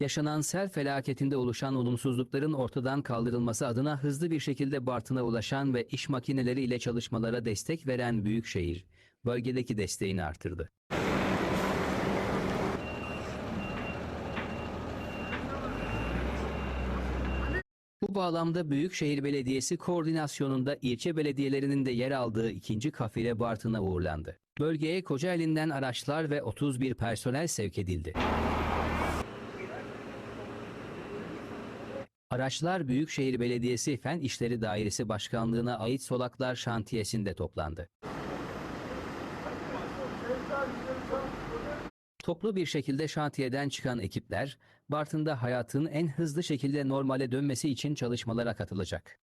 Yaşanan sel felaketinde oluşan olumsuzlukların ortadan kaldırılması adına hızlı bir şekilde Bartın'a ulaşan ve iş makineleri ile çalışmalara destek veren Büyükşehir, bölgedeki desteğini artırdı. Bu bağlamda Büyükşehir Belediyesi koordinasyonunda ilçe belediyelerinin de yer aldığı ikinci kafile Bartın'a uğurlandı. Bölgeye Kocaeli'nden araçlar ve 31 personel sevk edildi. Araçlar Büyükşehir Belediyesi Fen İşleri Dairesi Başkanlığı'na ait Solaklar Şantiyesi'nde toplandı. Toplu bir şekilde şantiyeden çıkan ekipler, Bartın'da hayatın en hızlı şekilde normale dönmesi için çalışmalara katılacak.